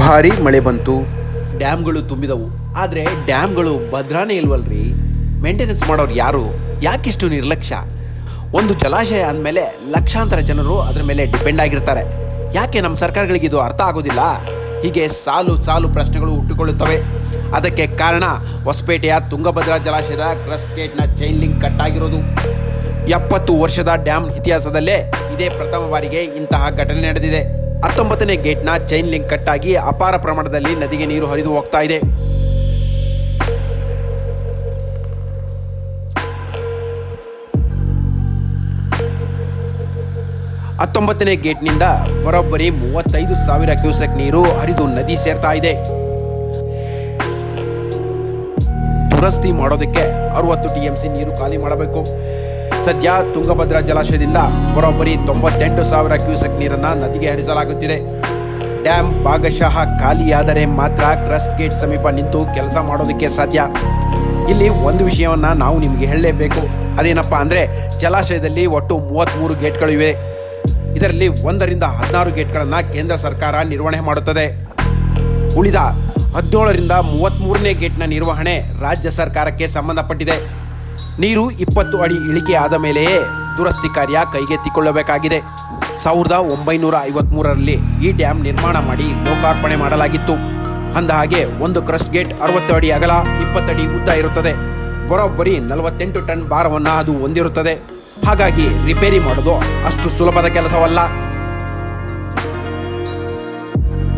ಭಾರಿ ಮಳೆ ಬಂತು. ಡ್ಯಾಮ್ಗಳು ತುಂಬಿದವು. ಆದರೆ ಡ್ಯಾಮ್ಗಳು ಭದ್ರಾನೇ ಇಲ್ವಲ್ರಿ? ಮೇಂಟೆನೆನ್ಸ್ ಮಾಡೋರು ಯಾರು? ಯಾಕಿಷ್ಟು ನಿರ್ಲಕ್ಷ್ಯ? ಒಂದು ಜಲಾಶಯ ಅಂದಮೇಲೆ ಲಕ್ಷಾಂತರ ಜನರು ಅದರ ಮೇಲೆ ಡಿಪೆಂಡ್ ಆಗಿರ್ತಾರೆ. ಯಾಕೆ ನಮ್ಮ ಸರ್ಕಾರಗಳಿಗೆ ಇದು ಅರ್ಥ ಆಗೋದಿಲ್ಲ? ಹೀಗೆ ಸಾಲು ಸಾಲು ಪ್ರಶ್ನೆಗಳು ಹುಟ್ಟಿಕೊಳ್ಳುತ್ತವೆ. ಅದಕ್ಕೆ ಕಾರಣ ಹೊಸಪೇಟೆಯ ತುಂಗಭದ್ರಾ ಜಲಾಶಯದ ಕ್ರಸ್ಟ್ ಗೇಟ್ನ ಚೈನ್ ಲಿಂಕ್ ಕಟ್ ಆಗಿರೋದು. ಎಪ್ಪತ್ತು ವರ್ಷದ ಡ್ಯಾಮ್ ಇತಿಹಾಸದಲ್ಲೇ ಇದೇ ಪ್ರಥಮ ಬಾರಿಗೆ ಇಂತಹ ಘಟನೆ ನಡೆದಿದೆ. ಹತ್ತೊಂಬತ್ತನೇ ಗೇಟ್ನ ಚೈನ್ ಲಿಂಕ್ ಕಟ್ಟಾಗಿ ಅಪಾರ ಪ್ರಮಾಣದಲ್ಲಿ ನದಿಗೆ ನೀರು ಹರಿದು ಹೋಗ್ತಾ ಇದೆ. ಹತ್ತೊಂಬತ್ತನೇ ಗೇಟ್ನಿಂದ ಬರೋಬ್ಬರಿ ಮೂವತ್ತೈದು ಸಾವಿರ ಕ್ಯೂಸೆಕ್ ನೀರು ಹರಿದು ನದಿ ಸೇರ್ತಾ ಇದೆ. ದುರಸ್ತಿ ಮಾಡೋದಕ್ಕೆ ಅರವತ್ತು ಟಿ ಎಂ ಸಿ ನೀರು ಖಾಲಿ ಮಾಡಬೇಕು. ಸದ್ಯ ತುಂಗಭದ್ರಾ ಜಲಾಶಯದಿಂದ ಬರೋಬ್ಬರಿ ತೊಂಬತ್ತೆಂಟು ಸಾವಿರ ಕ್ಯೂಸೆಕ್ ನೀರನ್ನು ನದಿಗೆ ಹರಿಸಲಾಗುತ್ತಿದೆ. ಡ್ಯಾಮ್ ಭಾಗಶಃ ಖಾಲಿಯಾದರೆ ಮಾತ್ರ ಕ್ರಸ್ ಗೇಟ್ ಸಮೀಪ ನಿಂತು ಕೆಲಸ ಮಾಡೋದಕ್ಕೆ ಸಾಧ್ಯ. ಇಲ್ಲಿ ಒಂದು ವಿಷಯವನ್ನು ನಾವು ನಿಮಗೆ ಹೇಳಲೇಬೇಕು. ಅದೇನಪ್ಪ ಅಂದರೆ ಜಲಾಶಯದಲ್ಲಿ ಒಟ್ಟು ಮೂವತ್ತ್ಮೂರು ಗೇಟ್ಗಳು ಇವೆ. ಇದರಲ್ಲಿ ಒಂದರಿಂದ ಹದಿನಾರು ಗೇಟ್ಗಳನ್ನು ಕೇಂದ್ರ ಸರ್ಕಾರ ನಿರ್ವಹಣೆ ಮಾಡುತ್ತದೆ. ಉಳಿದ ಹದಿನೇಳರಿಂದ ಮೂವತ್ತ್ಮೂರನೇ ಗೇಟ್ನ ನಿರ್ವಹಣೆ ರಾಜ್ಯ ಸರ್ಕಾರಕ್ಕೆ ಸಂಬಂಧಪಟ್ಟಿದೆ. ನೀರು ಇಪ್ಪತ್ತು ಅಡಿ ಇಳಿಕೆ ಆದ ಮೇಲೆಯೇ ದುರಸ್ತಿ ಕಾರ್ಯ ಕೈಗೆತ್ತಿಕೊಳ್ಳಬೇಕಾಗಿದೆ. ಸಾವಿರದ ಒಂಬೈನೂರ ಐವತ್ಮೂರರಲ್ಲಿ ಈ ಡ್ಯಾಮ್ ನಿರ್ಮಾಣ ಮಾಡಿ ಲೋಕಾರ್ಪಣೆ ಮಾಡಲಾಗಿತ್ತು. ಅಂದ ಹಾಗೆ ಒಂದು ಕ್ರಸ್ಟ್ ಗೇಟ್ ಅರವತ್ತು ಅಡಿ ಅಗಲ ಇಪ್ಪತ್ತಡಿ ಉದ್ದ ಇರುತ್ತದೆ. ಬರೋಬ್ಬರಿ ನಲವತ್ತೆಂಟು ಟನ್ ಭಾರವನ್ನು ಅದು ಹೊಂದಿರುತ್ತದೆ. ಹಾಗಾಗಿ ರಿಪೇರಿ ಮಾಡೋದು ಅಷ್ಟು ಸುಲಭದ ಕೆಲಸವಲ್ಲ.